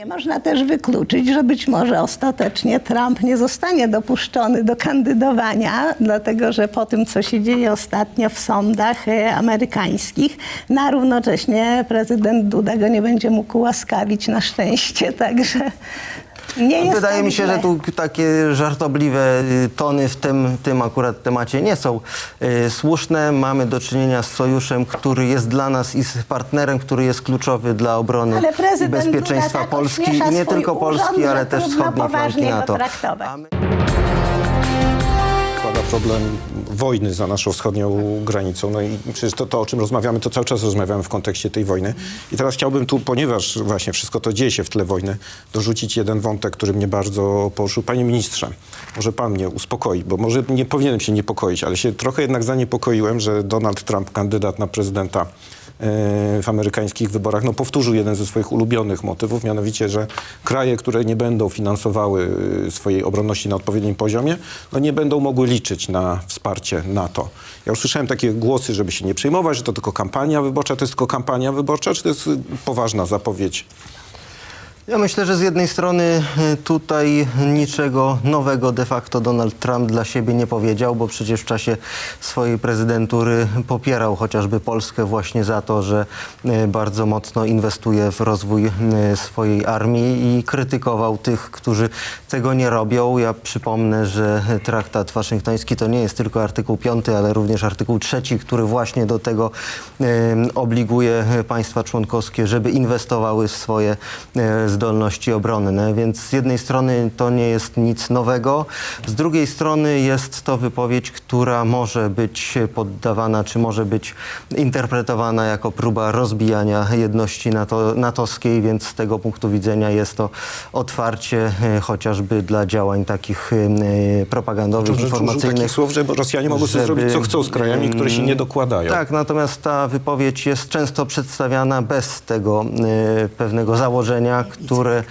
Nie można też wykluczyć, że być może ostatecznie Trump nie zostanie dopuszczony do kandydowania, dlatego że po tym, co się dzieje ostatnio w sądach e, amerykańskich, no a równocześnie prezydent Duda go nie będzie mógł łaskawić na szczęście, także nie jest Wydaje tak mi się, źle. że tu takie żartobliwe y, tony w tym, tym akurat temacie nie są y, słuszne. Mamy do czynienia z sojuszem, który jest dla nas i z partnerem, który jest kluczowy dla obrony i bezpieczeństwa tak Polski i nie tylko urząd, Polski, ale też wschodniej flanki NATO. problem wojny za naszą wschodnią granicą. No i przecież to, to, o czym rozmawiamy, to cały czas rozmawiamy w kontekście tej wojny. I teraz chciałbym tu, ponieważ właśnie wszystko to dzieje się w tle wojny, dorzucić jeden wątek, który mnie bardzo poruszył. Panie ministrze, może pan mnie uspokoi, bo może nie powinienem się niepokoić, ale się trochę jednak zaniepokoiłem, że Donald Trump, kandydat na prezydenta, w amerykańskich wyborach no, powtórzył jeden ze swoich ulubionych motywów, mianowicie, że kraje, które nie będą finansowały y, swojej obronności na odpowiednim poziomie, no, nie będą mogły liczyć na wsparcie NATO. Ja usłyszałem takie głosy, żeby się nie przejmować, że to tylko kampania wyborcza, to jest tylko kampania wyborcza, czy to jest y, poważna zapowiedź Ja myślę, że z jednej strony y, tutaj niczego nowego de facto Donald Trump dla siebie nie powiedział, bo przecież w czasie swojej prezydentury popierał chociażby Polskę właśnie za to, że y, bardzo mocno inwestuje w rozwój y, swojej armii i krytykował tych, którzy tego nie robią. Ja przypomnę, że traktat waszyngtoński to nie jest tylko artykuł 5, ale również artykuł 3, który właśnie do tego obliguje państwa członkowskie, żeby inwestowały w swoje zdolności obronne. Więc z jednej strony to nie jest nic nowego, z drugiej strony jest to wypowiedź, która może być poddawana, czy może być interpretowana jako próba rozbijania jedności NATO, natowskiej, więc z tego punktu widzenia jest to otwarcie e, chociażby dla działań takich e, propagandowych, Użył- informacyjnych. takich słów, że Rosjanie mogą sobie zrobić co chcą z krajami, które się nie dokładają. Tak, natomiast ta wypowiedź jest często przedstawiana bez tego e, pewnego założenia, które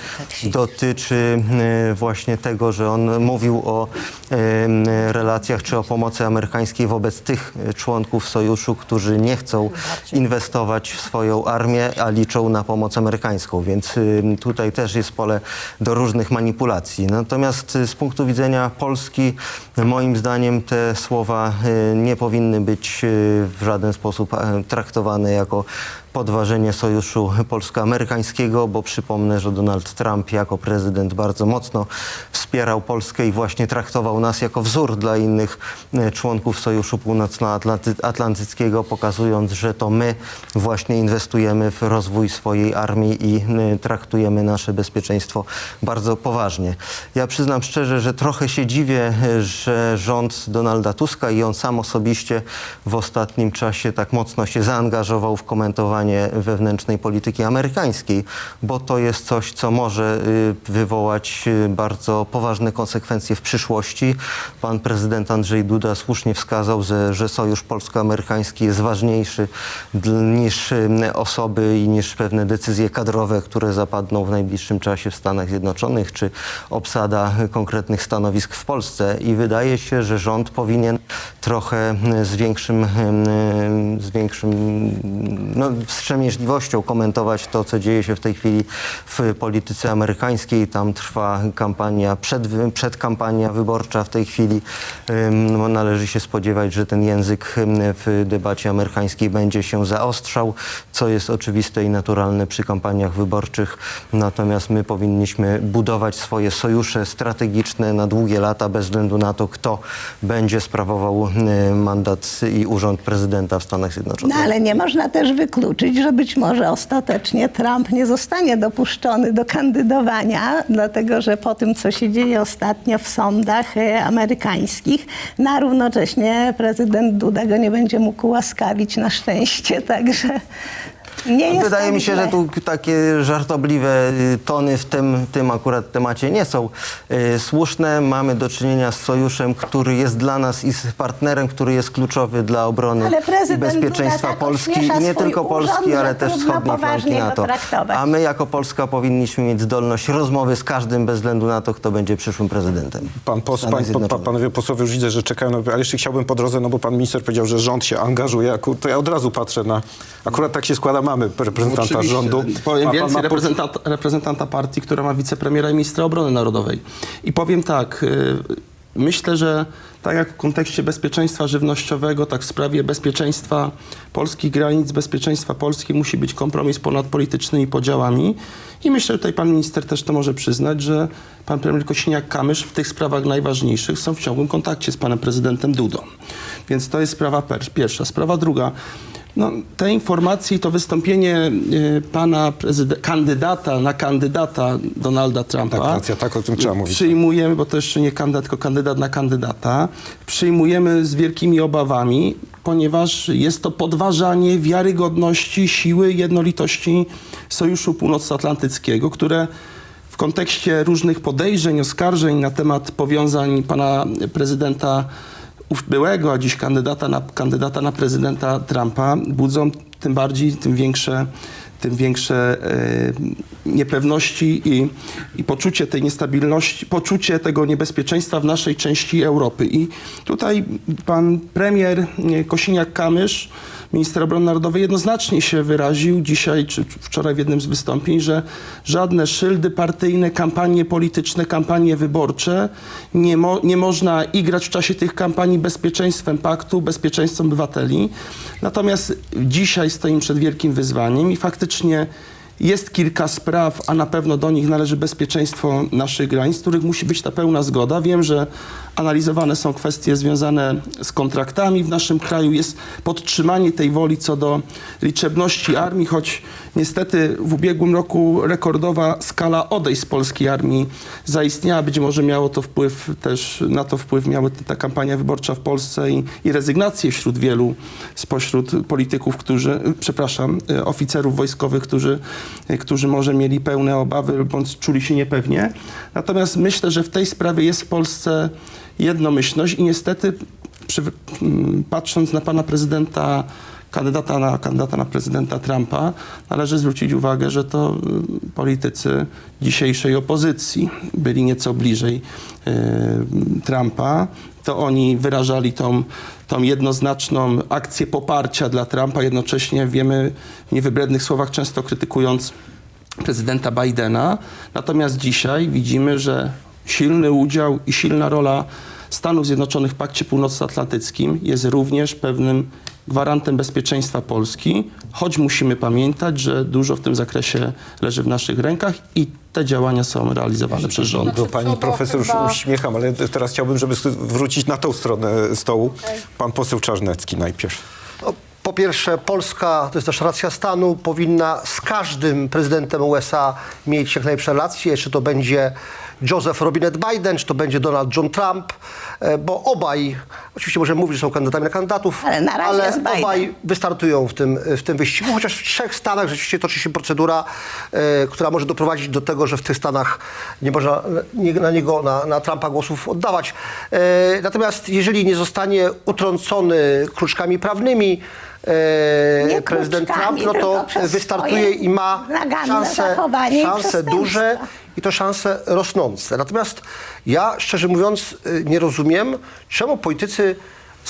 dotyczy e, właśnie tego, że on mówił o e, relacjach czy o pomocy amerykańskiej wobec tych e, członków sojuszu, którzy nie chcą inwestować w swoją armię, a liczą na pomoc amerykańską. Więc tutaj też jest pole do różnych manipulacji. Natomiast y, z punktu widzenia Polski, moim zdaniem te słowa nie powinny być w żaden sposób e, traktowane jako podważenie sojuszu polsko-amerykańskiego, bo przypomnę, że Donald Trump jako prezydent bardzo mocno wspierał Polskę i właśnie traktował nas jako wzór dla innych e, członków Sojuszu Północnoatlantyckiego, pokazując, że to my właśnie inwestujemy w rozwój swojej armii i e, traktujemy nasze bezpieczeństwo bardzo poważnie. Ja przyznam szczerze, że trochę się dziwię, e, że rząd Donalda Tuska i on sam osobiście w ostatnim czasie tak mocno się zaangażował w komentowanie wewnętrznej polityki amerykańskiej, bo to jest coś, co może y, wywołać y, bardzo poważne konsekwencje w przyszłości. Pan prezydent Andrzej Duda słusznie wskazał, że, że sojusz polsko-amerykański jest ważniejszy niż y, osoby i niż pewne decyzje kadrowe, które zapadną w najbliższym czasie w Stanach Zjednoczonych, czy obsada konkretnych stanowisk w Polsce. I wydaje się, że rząd powinien trochę z większym, z większym no, wstrzemięźliwością komentować to, co dzieje się w tej chwili w polityce amerykańskiej. Tam trwa kampania, przed, przedkampania wyborcza w tej chwili. No, należy się spodziewać, że ten język w debacie amerykańskiej będzie się zaostrzał, co jest oczywiste i naturalne przy kampaniach wyborczych. Natomiast my powinniśmy budować swoje sojusze strategiczne na długie lata, bez względu na to, kto będzie sprawował y, mandat i urząd prezydenta w Stanach No Zjednoczonych. ale nie można też wykluczyć, że być może ostatecznie Trump nie zostanie dopuszczony do kandydowania, dlatego że po tym, co się dzieje ostatnio w sądach e, amerykańskich, no a równocześnie prezydent Duda go nie będzie mógł łaskawić na szczęście, także nie jest Wydaje tak mi się, źle. że tu takie żartobliwe y, tony w tym, tym akurat temacie nie są y, słuszne. Mamy do czynienia z sojuszem, który jest dla nas i z partnerem, który jest kluczowy dla obrony Ale i prezydent bezpieczeństwa Duda tak Polski i nie tylko urząd, Polski, ale też wschodniej flanki NATO. A my jako Polska powinniśmy mieć zdolność rozmowy z każdym bez względu na to, kto będzie przyszłym prezydentem. Pan pos, pan, panowie posłowie już widzę, że czekają, na, ale jeszcze chciałbym po drodze, no bo pan minister powiedział, że rząd się angażuje, to ja od razu patrzę na, akurat tak się składa, mamy reprezentanta Oczywiście. rządu. Powiem więcej, ma po- reprezentanta, partii, która ma wicepremiera i ministra obrony narodowej. I powiem tak, y, myślę, że tak jak w kontekście bezpieczeństwa żywnościowego, tak w sprawie bezpieczeństwa polskich granic, bezpieczeństwa Polski musi być kompromis ponad politycznymi podziałami. I myślę, że tutaj pan minister też to może przyznać, że pan premier Kosiniak-Kamysz w tych sprawach najważniejszych są w ciągłym kontakcie z panem prezydentem Dudą. Więc to jest sprawa pierwsza. Sprawa druga. No, te informacje i to wystąpienie y, pana kandydata na kandydata Donalda Trumpa. Tak, racja, tak, o tym trzeba mówić. Przyjmujemy, bo to jeszcze nie kandydat, tylko kandydat na kandydata. Przyjmujemy z wielkimi obawami, ponieważ jest to podważanie wiarygodności, siły, jednolitości Sojuszu Północnoatlantyckiego, które w kontekście różnych podejrzeń, oskarżeń na temat powiązań pana prezydenta byłego, a dziś kandydata na, kandydata na prezydenta Trumpa budzą tym bardziej, tym większe, tym większe e, niepewności i, i poczucie tej niestabilności, poczucie tego niebezpieczeństwa w naszej części Europy. I tutaj pan premier e, Kosiniak-Kamysz, minister obrony narodowej, jednoznacznie się wyraził dzisiaj czy wczoraj w jednym z wystąpień, że żadne szyldy partyjne, kampanie polityczne, kampanie wyborcze nie, mo, nie można igrać w czasie tych kampanii bezpieczeństwem paktu, bezpieczeństwem obywateli. Natomiast dzisiaj stoimy przed wielkim wyzwaniem i faktycznie jest kilka spraw, a na pewno do nich należy bezpieczeństwo naszych granic, z których musi być ta pełna zgoda. Wiem, że analizowane są kwestie związane z kontraktami w naszym kraju, jest podtrzymanie tej woli co do liczebności armii, choć niestety w ubiegłym roku rekordowa skala odejść z polskiej armii zaistniała. Być może miało to wpływ też, na to wpływ miała ta kampania wyborcza w Polsce i, i rezygnacje wśród wielu spośród polityków, którzy, przepraszam, e, oficerów wojskowych, którzy, którzy może mieli pełne obawy bądź czuli się niepewnie. Natomiast myślę, że w tej sprawie jest w Polsce jednomyślność i niestety przy, m, patrząc na pana prezydenta kandydata na, kandydata na prezydenta Trumpa, należy zwrócić uwagę, że to y, politycy dzisiejszej opozycji byli nieco bliżej y, Trumpa. To oni wyrażali tą, tą jednoznaczną akcję poparcia dla Trumpa, jednocześnie wiemy w niewybrednych słowach często krytykując prezydenta Bidena. Natomiast dzisiaj widzimy, że silny udział i silna rola Stanów Zjednoczonych w Pakcie Północnoatlantyckim jest również pewnym gwarantem bezpieczeństwa Polski, choć musimy pamiętać, że dużo w tym zakresie leży w naszych rękach i te działania są realizowane przez rząd. Do pani profesor już chyba- uśmiecham, ale teraz chciałbym, żeby wrócić na tą stronę stołu. Pan poseł Czarnecki najpierw. No, po pierwsze, Polska, to jest też racja stanu, powinna z każdym prezydentem USA mieć jak najlepsze relacje, czy to będzie Joseph Robinet Biden, czy to będzie Donald John Trump, e, bo obaj, oczywiście możemy mówić, że są kandydatami na kandydatów, Ale na Biden. obaj wystartują w tym, w tym wyścigu, chociaż w trzech stanach rzeczywiście toczy się procedura, e, która może doprowadzić do tego, że w tych stanach nie można nie, na niego, na, na Trumpa głosów oddawać. E, natomiast jeżeli nie zostanie utrącony kruczkami prawnymi, e, prezydent Trump, no to wystartuje i ma szanse, szanse duże i to szanse rosnące. Natomiast ja, szczerze mówiąc, y, nie rozumiem, czemu politycy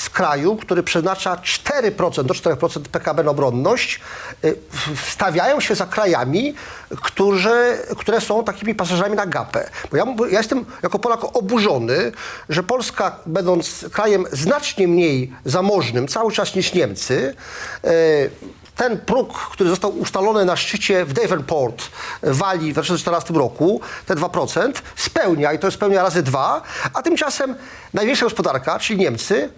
z kraju, który przeznacza 4%, do 4% PKB na obronność, y, wstawiają się za krajami, którzy, które są takimi pasażerami na gapę. Bo ja, ja jestem jako Polak oburzony, że Polska, będąc krajem znacznie mniej zamożnym cały czas niż Niemcy, y, ten próg, który został ustalony na szczycie w Davenport w Walii w 2014 roku, te 2%, spełnia i to spełnia razy dwa, a tymczasem największa gospodarka, czyli Niemcy,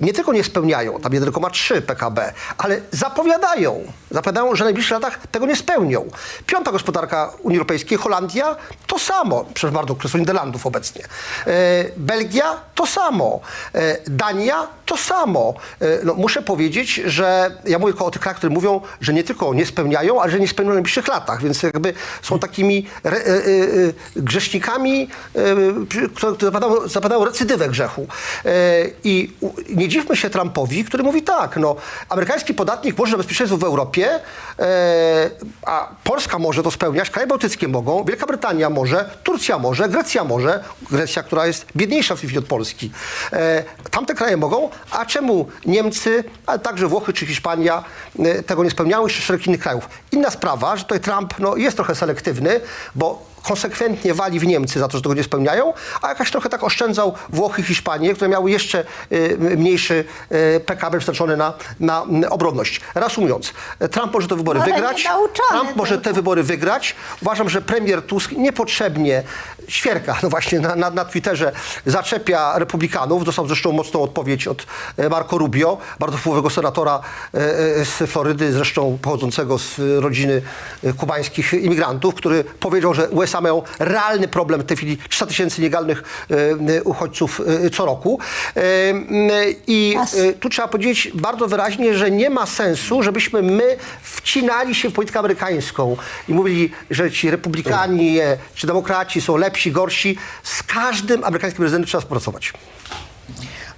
nie tylko nie spełniają, tam 1,3 PKB, ale zapowiadają, zapowiadają, że w najbliższych latach tego nie spełnią. Piąta gospodarka Unii Europejskiej, Holandia, to samo, przepraszam bardzo, Królestwo Niderlandów obecnie. E, Belgia, to samo. E, Dania, to samo. No, muszę powiedzieć, że ja mówię o tych krajach, które mówią, że nie tylko nie spełniają, ale że nie spełnią w najbliższych latach, więc jakby są takimi re, e, e, grzesznikami, e, które zapadają, zapadają recydywę grzechu. E, I nie dziwmy się Trumpowi, który mówi tak, no, amerykański podatnik może bezpieczeństwo w Europie, e, a Polska może to spełniać, kraje bałtyckie mogą, Wielka Brytania może, Turcja może, Grecja może, Grecja, która jest biedniejsza w tej chwili od Polski. E, tamte kraje mogą, a czemu Niemcy, ale także Włochy czy Hiszpania e, tego nie spełniały, jeszcze szereg innych krajów. Inna sprawa, że tutaj Trump no, jest trochę selektywny, bo konsekwentnie wali w Niemcy za to, że tego nie spełniają, a jakaś trochę tak oszczędzał Włochy i Hiszpanię, które miały jeszcze y, mniejszy y, PKB przeznaczony na, na y, obronność. Reasumując, Trump może te wybory Ale wygrać. Trump może te tylko. wybory wygrać. Uważam, że premier Tusk niepotrzebnie świerka, no właśnie na, na, na Twitterze zaczepia republikanów. Dostał zresztą mocną odpowiedź od e, Marco Rubio, bardzo wpływowego senatora e, e, z Florydy, zresztą pochodzącego z rodziny kubańskich imigrantów, który powiedział, że USA mają realny problem w tej chwili 300 tysięcy nielegalnych e, e, uchodźców e, co roku. I tu trzeba powiedzieć bardzo wyraźnie, że nie ma sensu, żebyśmy my wcinali się w politykę amerykańską i mówili, że ci republikani e, czy demokraci są lepsi, gorsi. Z każdym amerykańskim prezydentem trzeba współpracować.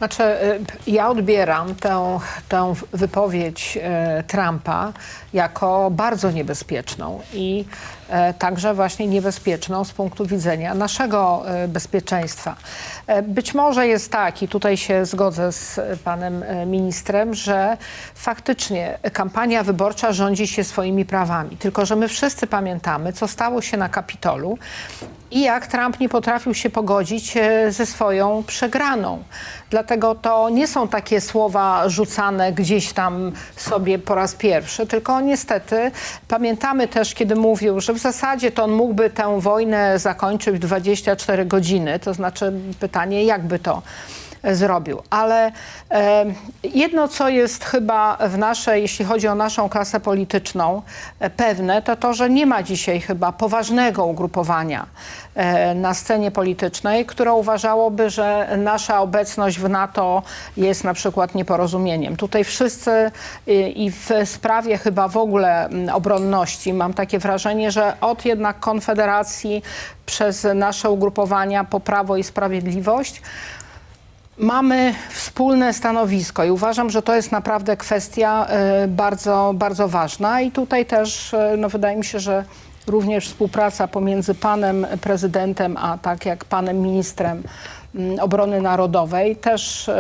Znaczy, y, ja odbieram tę, tę wypowiedź e, Trumpa jako bardzo niebezpieczną i e, także właśnie niebezpieczną z punktu widzenia naszego bezpieczeństwa. Być może jest tak, i tutaj się zgodzę z panem ministrem, że faktycznie kampania wyborcza rządzi się swoimi prawami. Tylko, że my wszyscy pamiętamy, co stało się na Kapitolu i jak Trump nie potrafił się pogodzić ze swoją przegraną. Dlatego to nie są takie słowa rzucane gdzieś tam sobie po raz pierwszy, tylko niestety pamiętamy też, kiedy mówił, że w zasadzie to on mógłby tę wojnę zakończyć w 24 godziny. To znaczy pytanie, jakby to zrobił. Ale jedno, co jest chyba w naszej, jeśli chodzi o naszą klasę polityczną, e, pewne, to to, że nie ma dzisiaj chyba poważnego ugrupowania e, na scenie politycznej, które uważałoby, że nasza obecność w NATO jest na przykład nieporozumieniem. Tutaj wszyscy i w sprawie chyba w ogóle obronności mam takie wrażenie, że od jednak Konfederacji przez nasze ugrupowania po Prawo i Sprawiedliwość Mamy wspólne stanowisko i uważam, że to jest naprawdę kwestia e, bardzo, bardzo ważna. I tutaj też e, no, wydaje mi się, że również współpraca pomiędzy panem prezydentem, a tak jak panem ministrem obrony narodowej też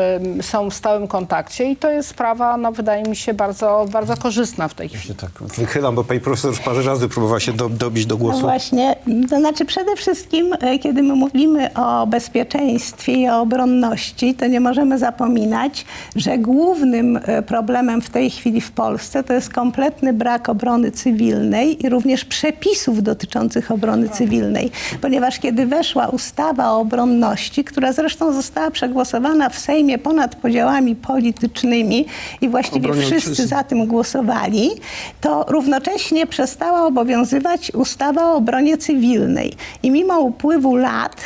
są w stałym kontakcie i to jest sprawa, no, wydaje mi się, bardzo, bardzo korzystna w tej chwili. Tak wychylam, bo pani profesor już parę razy próbowała się do, dobić do No głosu. właśnie, to znaczy przede wszystkim, e, kiedy my mówimy o bezpieczeństwie i o obronności, to nie możemy zapominać, że głównym e, problemem w tej chwili w Polsce to jest kompletny brak obrony cywilnej i również przepisów dotyczących obrony cywilnej. Ponieważ kiedy weszła ustawa o obronności, która zresztą została przegłosowana w Sejmie ponad podziałami politycznymi i właściwie Obronie wszyscy ojczyzny. za tym głosowali, to równocześnie przestała obowiązywać ustawa o obronie cywilnej. I mimo upływu lat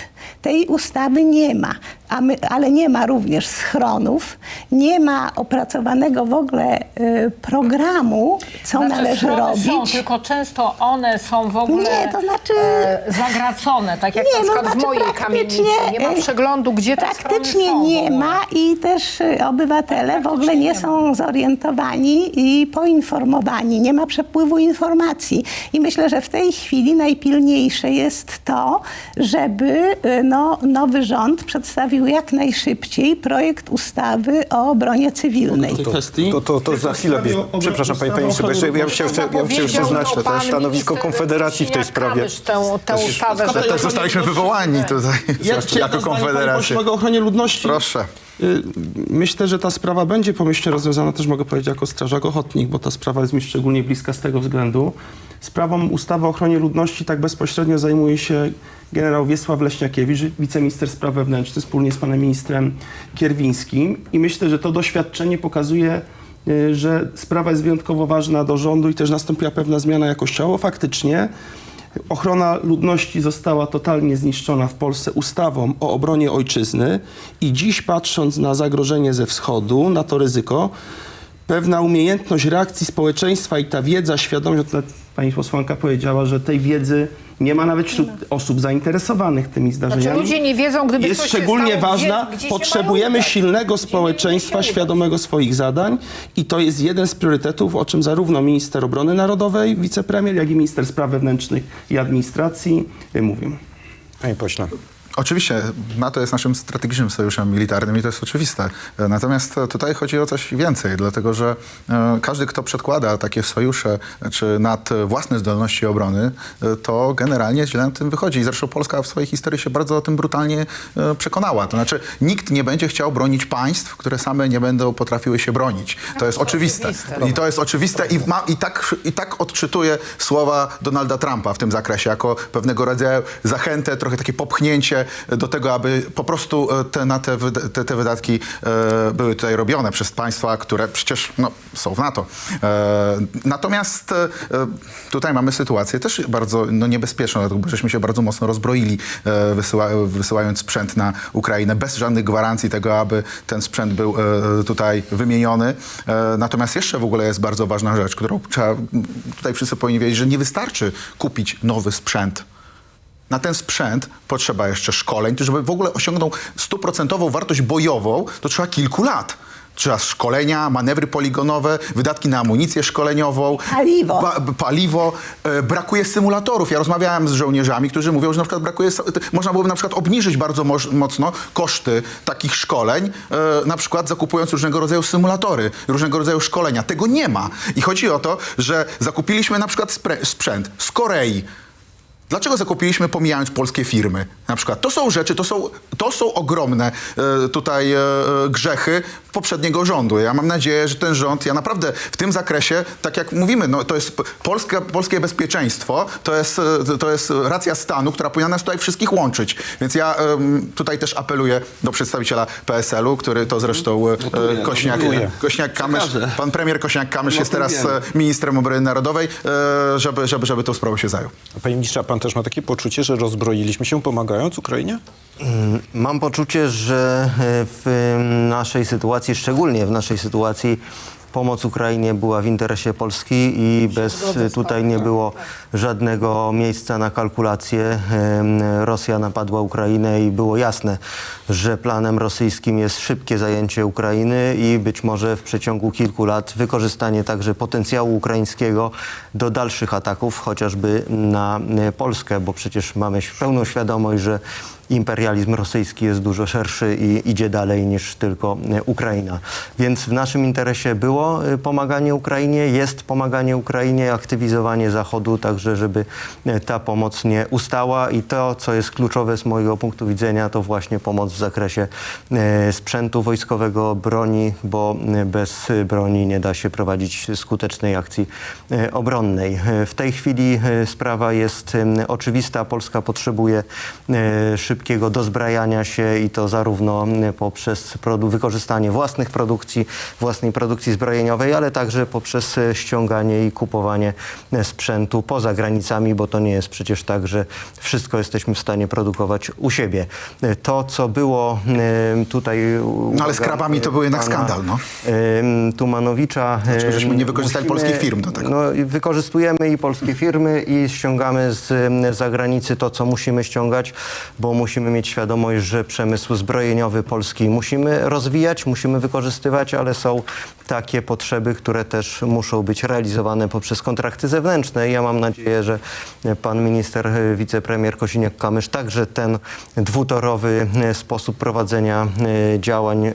tej ustawy nie ma. My, ale nie ma również schronów, nie ma opracowanego w ogóle y, programu, co Znaczy, należy robić. Są, tylko często one są w ogóle Nie, to znaczy- e, zagracone, tak jak Nie, na no przykład w znaczy mojej praktycznie, kamienicy. Nie ma e, przeglądu, gdzie Praktycznie są w nie ma i też y, obywatele w ogóle nie są zorientowani i poinformowani. Nie ma przepływu informacji. I myślę, że w tej chwili najpilniejsze jest to, żeby y, no, nowy rząd przedstawił jak najszybciej projekt ustawy o obronie cywilnej. kwestii. To, to, to za chwilę, przepraszam panie, panie jeszcze, ja bym chciał, jeszcze, ja bym chciał jeszcze Powiedział znać to to stanowisko Konfederacji w tej sprawie. Tę, tę ustawę, że też Zostaliśmy wywołani tutaj jako Konfederacja. o ochronie ludności. Proszę. Y, Myślę, że ta sprawa będzie pomyślnie rozwiązana, też mogę powiedzieć jako strażak ochotnik, bo ta sprawa jest mi szczególnie bliska z tego względu. Sprawą ustawy o ochronie ludności tak bezpośrednio zajmuje się generał Wiesław Leśniakiewicz, wiceminister spraw wewnętrznych, wspólnie z panem ministrem Kierwińskim. I myślę, że to doświadczenie pokazuje, y, że sprawa jest wyjątkowo ważna do rządu i też nastąpiła pewna zmiana jakościowo. Faktycznie Ochrona ludności została totalnie zniszczona w Polsce ustawą o obronie ojczyzny i dziś patrząc na zagrożenie ze wschodu, na to ryzyko, pewna umiejętność reakcji społeczeństwa i ta wiedza, świadomość, o tym pani posłanka powiedziała, że tej wiedzy nie ma nawet wśród osób zainteresowanych tymi zdarzeniami. Znaczy ludzie nie wiedzą, gdyby jest coś się szczególnie stało, ważna. gdzie- gdzie się Potrzebujemy udać. silnego społeczeństwa się świadomego swoich zadań i to jest jeden z priorytetów, o czym zarówno minister obrony narodowej, wicepremier, jak i minister spraw wewnętrznych i administracji mówią. Panie pośle. Oczywiście NATO jest naszym strategicznym sojuszem militarnym i to jest oczywiste. Natomiast tutaj chodzi o coś więcej, dlatego że e, każdy, kto przedkłada takie sojusze czy nad własne zdolności obrony, e, to generalnie źle na tym wychodzi. I zresztą Polska w swojej historii się bardzo o tym brutalnie e, przekonała. To znaczy nikt nie będzie chciał bronić państw, które same nie będą potrafiły się bronić. To jest oczywiste. oczywiste. I to jest oczywiste i, ma, i, tak, i tak odczytuję słowa Donalda Trumpa w tym zakresie jako pewnego rodzaju zachętę, trochę takie popchnięcie do tego, aby po prostu e, te, na te, te, te wydatki e, były tutaj robione przez państwa, które przecież no, są w NATO. E, natomiast tutaj mamy sytuację też bardzo no, niebezpieczną, dlatego żeśmy się bardzo mocno rozbroili, wysyła, wysyłając sprzęt na Ukrainę bez żadnych gwarancji tego, aby ten sprzęt był tutaj wymieniony. Natomiast jeszcze w ogóle jest bardzo ważna rzecz, którą trzeba, tutaj wszyscy powinni wiedzieć, że nie wystarczy kupić nowy sprzęt. Na ten sprzęt potrzeba jeszcze szkoleń, żeby w ogóle osiągnął stuprocentową wartość bojową, to trzeba kilku lat. Trzeba szkolenia, manewry poligonowe, wydatki na amunicję szkoleniową. Paliwo. Pa, paliwo. E, brakuje symulatorów. Ja rozmawiałem z żołnierzami, którzy mówią, że na przykład brakuje, można byłoby na przykład obniżyć bardzo moż, mocno koszty takich szkoleń, e, na przykład zakupując różnego rodzaju symulatory, różnego rodzaju szkolenia. Tego nie ma. I chodzi o to, że zakupiliśmy na przykład sprzęt z Korei, Dlaczego zakupiliśmy pomijając polskie firmy? Na przykład to są rzeczy, to są, to są ogromne e, tutaj e, e, grzechy poprzedniego rządu. Ja mam nadzieję, że ten rząd, ja naprawdę w tym zakresie, tak jak mówimy, no, to jest polska, polskie bezpieczeństwo, to jest, e, to jest racja stanu, która powinna nas tutaj wszystkich łączyć. Więc ja em, tutaj też apeluję do przedstawiciela PSL-u, który to zresztą e, Notuję, Kośniak, notuję. Kośniak-Kamysz, Przekażę. pan premier Kośniak-Kamysz jest teraz Notujemy. e, ministrem obrony narodowej, e, żeby, żeby, żeby tą sprawą się zajął. Panie ministrze, pan też ma takie poczucie, że rozbroiliśmy się pomagając Ukrainie? Mam poczucie, że e, w naszej sytuacji, szczególnie w naszej sytuacji, pomoc Ukrainie była w interesie Polski i bez tutaj nie było żadnego miejsca na kalkulacje. Rosja napadła Ukrainę i było jasne, że planem rosyjskim jest szybkie zajęcie Ukrainy i być może w przeciągu kilku lat wykorzystanie także potencjału ukraińskiego do dalszych ataków, chociażby na Polskę, bo przecież mamy pełną świadomość, że imperializm rosyjski jest dużo szerszy i idzie dalej niż tylko e, Ukraina. Więc w naszym interesie było e, pomaganie Ukrainie, jest pomaganie Ukrainie, aktywizowanie Zachodu, także żeby e, ta pomoc nie ustała i to, co jest kluczowe z mojego punktu widzenia, to właśnie pomoc w zakresie sprzętu wojskowego, broni, bo bez broni nie da się prowadzić skutecznej akcji obronnej. W tej chwili sprawa jest oczywista. Polska potrzebuje e, szybkiego dozbrajania się i to zarówno m, poprzez wykorzystanie własnych produkcji, własnej produkcji zbrojeniowej, ale także poprzez e, ściąganie i kupowanie e, sprzętu poza granicami, bo to nie jest przecież tak, że wszystko jesteśmy w stanie produkować u siebie. E, To, co było e, tutaj... No ale z krabami to był jednak skandal, no. Tumanowicza. Dlaczego żeśmy nie wykorzystali polskich firm do tego? No, i wykorzystujemy i polskie firmy i ściągamy z zagranicy to, co musimy ściągać, bo musimy mieć świadomość, że przemysł zbrojeniowy polski musimy rozwijać, musimy wykorzystywać, ale są takie potrzeby, które też muszą być realizowane poprzez kontrakty zewnętrzne. Ja mam nadzieję, że pan minister, wicepremier Kosiniak-Kamysz także ten dwutorowy sposób prowadzenia e, działań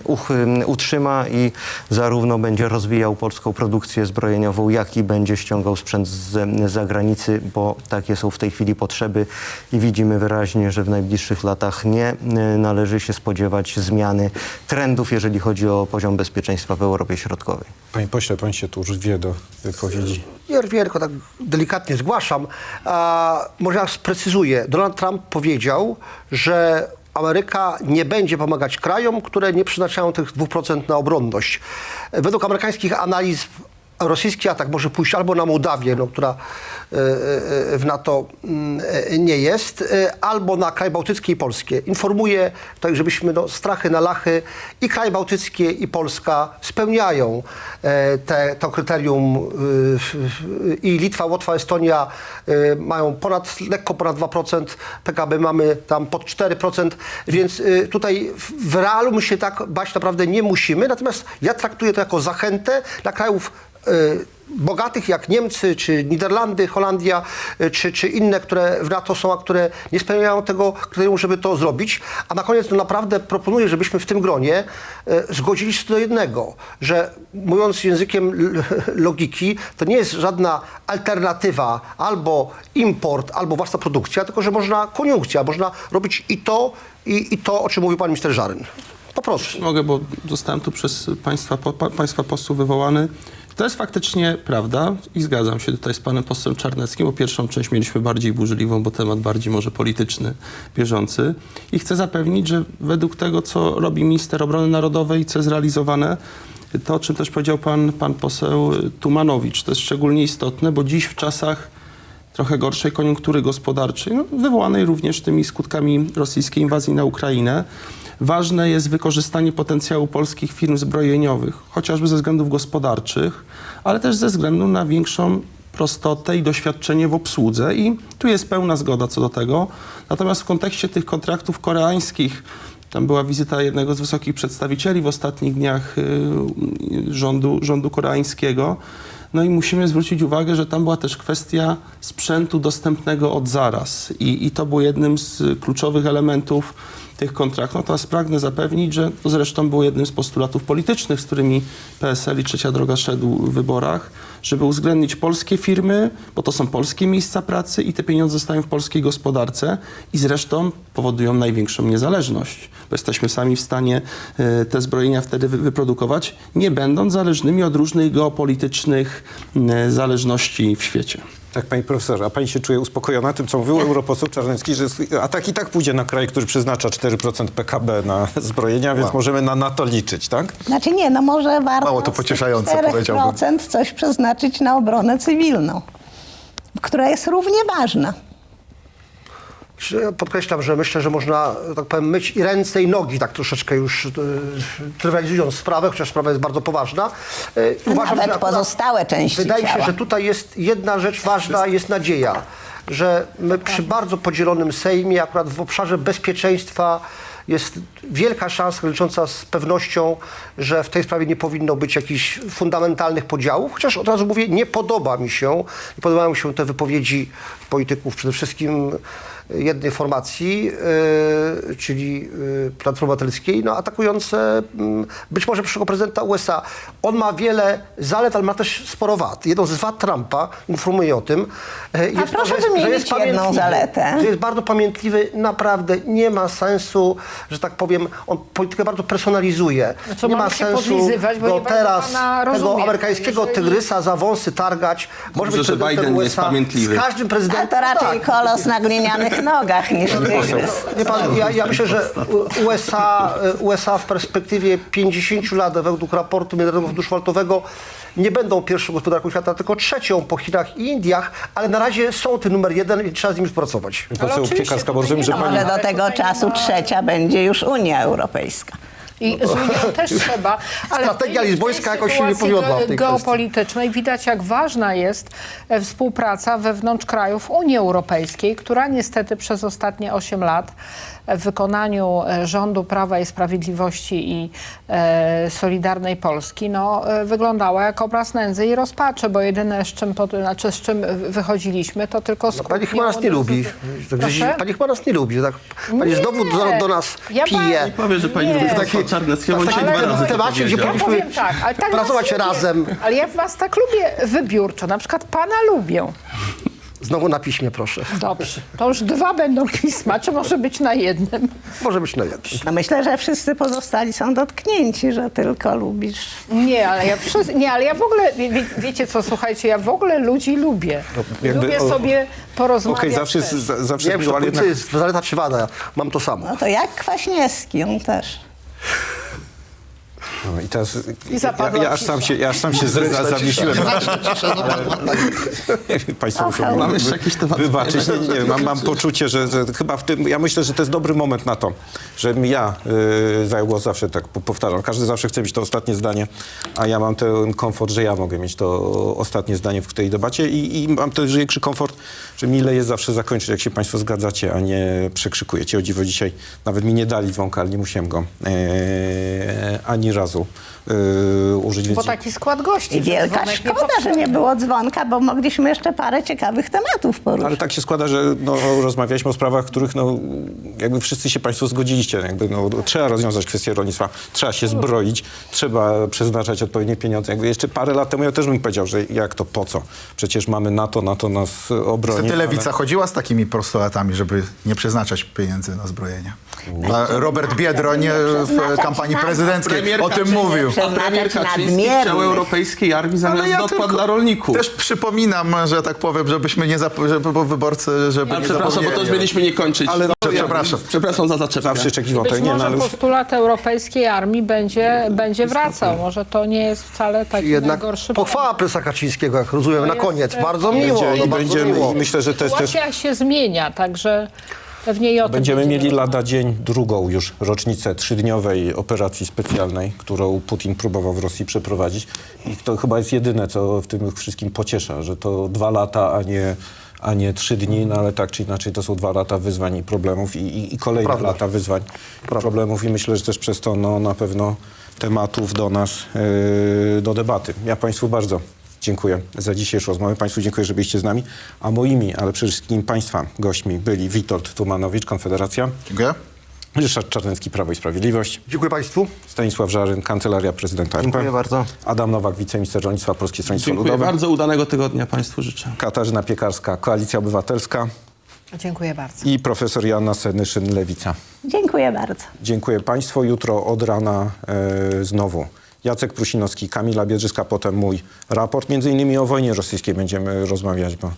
utrzyma i zarówno będzie rozwijał polską produkcję zbrojeniową, jak i będzie ściągał sprzęt z zagranicy, bo takie są w tej chwili potrzeby i widzimy wyraźnie, że w najbliższych latach nie e, należy się spodziewać zmiany trendów, jeżeli chodzi o poziom bezpieczeństwa w Europie Środkowej. Panie pośle, pan się tu już wie do wypowiedzi. Nie rwie, tylko tak delikatnie zgłaszam. A, może ja sprecyzuję. Donald Trump powiedział, że Ameryka nie będzie pomagać krajom, które nie przeznaczają tych 2% na obronność. Według amerykańskich analiz rosyjski atak może pójść albo na Mołdawię, no, która e, e, w NATO mm, e, nie jest, albo na kraj bałtycki i polskie. Informuję, tak żebyśmy no, strachy na lachy i kraj bałtyckie i Polska spełniają te, to kryterium i Litwa, Łotwa, Estonia mają ponad, lekko ponad 2% PKB, mamy tam pod 4%, więc tutaj w- realu my się tak bać naprawdę nie musimy, natomiast ja traktuję to jako zachętę dla krajów bogatych jak Niemcy, czy Niderlandy, Holandia, e, czy, czy inne, które w NATO są, a które nie spełniają tego kryterium, żeby to zrobić. A na koniec no naprawdę proponuję, żebyśmy w tym gronie e, zgodzili się do jednego, że mówiąc językiem logiki, to nie jest żadna alternatywa albo import, albo własna produkcja, tylko że można koniunkcja, można robić i to, i, i to, o czym mówił pan minister Żaryn. Po prostu. Mogę, bo zostałem tu przez państwa, państwa posłów wywołany. To jest faktycznie prawda i zgadzam się tutaj z panem posłem Czarneckim, bo pierwszą część mieliśmy bardziej burzliwą, bo temat bardziej może polityczny, bieżący. I chcę zapewnić, że według tego, co robi minister obrony narodowej co jest realizowane, to o czym też powiedział pan, pan poseł Tumanowicz, to jest szczególnie istotne, bo dziś w czasach trochę gorszej koniunktury gospodarczej, no, wywołanej również tymi skutkami rosyjskiej inwazji na Ukrainę. Ważne jest wykorzystanie potencjału polskich firm zbrojeniowych, chociażby ze względów gospodarczych, ale też ze względu na większą prostotę i doświadczenie w obsłudze i tu jest pełna zgoda co do tego. Natomiast w kontekście tych kontraktów koreańskich, tam była wizyta jednego z wysokich przedstawicieli w ostatnich dniach y, rządu, rządu koreańskiego, no i musimy zwrócić uwagę, że tam była też kwestia sprzętu dostępnego od zaraz. I, i to był jednym z kluczowych elementów tych kontraktów. Natomiast pragnę zapewnić, że to zresztą było jednym z postulatów politycznych, z którymi PSL i Trzecia Droga szedł w wyborach, żeby uwzględnić polskie firmy, bo to są polskie miejsca pracy i te pieniądze zostają w polskiej gospodarce i zresztą powodują największą niezależność, bo jesteśmy sami w stanie e, te zbrojenia wtedy wy- wyprodukować, nie będąc zależnymi od różnych geopolitycznych e, zależności w świecie. Tak, panie profesorze, a pani się czuje uspokojona tym, co mówił europoseł Czarnecki, że atak i tak pójdzie na kraj, który przeznacza 4% PKB na zbrojenia, więc możemy na NATO liczyć, tak? Znaczy nie, no może warto Mało to pocieszające, powiedziałbym. 4% coś przeznaczyć na obronę cywilną, która jest równie ważna. Podkreślam, że myślę, że można, tak powiem, myć i ręce i nogi, tak troszeczkę już e, trywializując sprawę, chociaż sprawa jest bardzo poważna. I A uważam, nawet akurat pozostałe części Wydaje mi się, ciała. że tutaj jest jedna rzecz ważna, jest nadzieja, że my przy bardzo podzielonym Sejmie, akurat w obszarze bezpieczeństwa jest wielka szansa licząca z pewnością, że w tej sprawie nie powinno być jakichś fundamentalnych podziałów, chociaż od razu mówię, nie podoba mi się, nie podobają mi się te wypowiedzi polityków, przede wszystkim jednej formacji, yy, czyli yy, Platformy Obywatelskiej, no, atakujące mm, być może przyszłego prezydenta USA. On ma wiele zalet, ale ma też sporo wad. Jedną z wad Trumpa, informuję o tym, yy, jest proszę że jest, że jest jedną zaletę. Że jest bardzo pamiętliwy, naprawdę nie ma sensu, że tak powiem, on politykę bardzo personalizuje. Co, nie ma sensu go teraz tego amerykańskiego Jeżeli- tygrysa za wąsy targać. Może Dobrze, być że prezydentem Biden USA. jest pamiętliwy. Z każdym A prezydentem. to raczej tak. kolos na glinianych nogach niż tygrys. Wie pan, ja, ja myślę, że U- USA, y, USA w perspektywie 50 lat według raportu Międzynarodowego Funduszu Walutowego nie będą pierwszą gospodarką świata, tylko trzecią po Chinach i Indiach, ale na razie są tym numer jeden i trzeba z nimi współpracować. Poseł oczywiście Piekarska, tutaj bo rozumiem, nie że ma- pani... Może do Ale tego czasu trzecia będzie już Unia Europejska. I z Unią też trzeba. Ale Strategia lizbońska jakoś się nie powiodła w tej ge- geopolitycznej widać, jak ważna jest e, współpraca wewnątrz krajów Unii Europejskiej, która niestety przez ostatnie 8 lat w wykonaniu e, rządu Prawa i Sprawiedliwości i e, Solidarnej Polski no, e, wyglądała jak obraz nędzy i rozpaczy, bo jedyne, z czym, pod, znaczy, z czym wychodziliśmy, to tylko No, skutki pani chyba nas nie lubi. Tak, Proszę? pani chyba nas nie lubi. Tak, pani Nie. znowu do, do nas Ja pije. pani- Powie, że pani Nie. lubi Taki- posła Czarneckiego, on tak, to temacie, gdzie. Ja powinniśmy powiem tak, ale tak pracować razem. Ale ja was tak lubię wybiórczo. Na przykład pana lubię. Znowu na piśmie, proszę. Dobrze. To już dwa będą pisma, czy może być na jednym? Może być na jednym. No myślę, że wszyscy pozostali są dotknięci, że tylko lubisz. Nie, ale ja wszyscy, nie, ale ja w ogóle, wie, wie, wiecie co, słuchajcie, ja w ogóle ludzi lubię. jakby- lubię o- sobie porozmawiać Okej, zawsze, też. jest- za- zawsze wiem, to jednak... jest zaleta czy wada. Mam to samo. No to jak Kwaśniewski, on też. No I teraz I ja, zapadła ja, aż sam się, ja aż sam się zawiesiłem. Państwo muszą Mamy jeszcze wybaczyć. Nie, nie, mam, mam poczucie, że, że chyba w tym, ja myślę, że to jest dobry moment na to, żebym ja y, zajął głos zawsze tak po- powtarzam. Każdy zawsze chce mieć to ostatnie zdanie, a ja mam ten komfort, że ja mogę mieć to ostatnie zdanie w tej debacie i, i mam też większy komfort, że mile jest zawsze zakończyć, jak się Państwo zgadzacie, a nie przekrzykujecie. O dziwo dzisiaj nawet mi nie dali dzwonka, ale nie musiałem go e, ani razu e, użyć. Więc Bo taki skład gości. Wielka szkoda, że nie było dzwonka, bo mogliśmy jeszcze parę ciekawych tematów poruszyć. Ale tak się składa, że no, rozmawialiśmy o sprawach, których no, jakby wszyscy się Państwo zgodziliście. Jakby, no, trzeba rozwiązać kwestię rolnictwa, trzeba się zbroić, trzeba przeznaczać odpowiednie pieniądze. Jakby jeszcze parę lat temu ja też bym powiedział, że jak to, po co? Przecież mamy NATO, NATO nas obroni. Niestety ale- lewica chodziła z takimi postulatami, żeby nie przeznaczać pieniędzy na zbrojenie. A Robert Biedroń e, w kampanii prezydenckiej o tym Kaczyński- mówił. Premier Kaczyński chciał europejskiej armii zamiast ja dopłat dla rolników. Też przypominam, że tak powiem, żebyśmy nie zap- żeby bo wyborcy, żeby Ale nie przepraszam, bo to już mieliśmy nie kończyć. Ale- Dobrze, ja- Przepraszam. Przepraszam za zaczepkę. Zawsze czekiwał. Być To nie, może postulat europejskiej armii będzie, będzie wracał. Może to nie jest wcale taki Jednak najgorszy pochwała prezesa Kaczyńskiego, jak rozumiem, To na jest, koniec. e, Bardzo miło. Będzie, no i, bardzo będziemy, miło. I myślę, że to jest też... Sytuacja się zmienia, także pewnie i o tym Będziemy mieli rozmawiać. lada dzień drugą już rocznicę trzydniowej operacji specjalnej, którą Putin próbował w Rosji przeprowadzić. I to chyba jest jedyne, co w tym wszystkim pociesza, że to dwa lata, a nie, a nie trzy dni, no ale tak czy inaczej to są dwa lata wyzwań i problemów i, i, i kolejne Prawda. lata wyzwań i problemów i myślę, że też przez to no, na pewno tematów do nas, yy, do debaty. Ja Państwu bardzo dziękuję za dzisiejszą rozmowę. Państwu dziękuję, że byliście z nami. A moimi, ale przede wszystkim Państwa gośćmi byli Witold Tumanowicz, Konfederacja, Dziękuję. Ryszard Czarnecki, Prawo i Sprawiedliwość, Dziękuję Państwu. Stanisław Żaryn, Kancelaria Prezydenta RP, Dziękuję bardzo. Adam Nowak, wiceminister rolnictwa Polskie Stronnictwo Dziękuję Ludowe, bardzo. Udanego tygodnia Państwu życzę. Katarzyna Piekarska, Koalicja Obywatelska Dziękuję bardzo. i profesor Joanna Senyszyn, Lewica. Dziękuję bardzo. Dziękuję Państwu. Jutro od rana e, znowu Jacek Prusinowski, Kamila Biedrzyska, potem mój raport. Między innymi o wojnie rosyjskiej będziemy rozmawiać, bo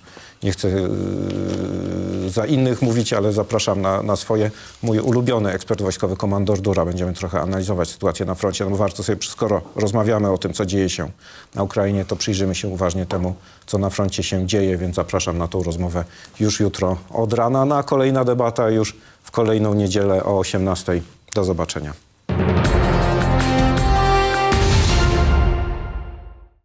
nie chcę e, za innych mówić, ale zapraszam na, na swoje. Mój ulubiony ekspert wojskowy, komandor Dura. Będziemy trochę analizować sytuację na froncie. No warto sobie, skoro rozmawiamy o tym, co dzieje się na Ukrainie, to przyjrzymy się uważnie temu, co na froncie się dzieje, więc zapraszam na tą rozmowę już jutro od rana. Na kolejna debata już w kolejną niedzielę o 18. Do zobaczenia.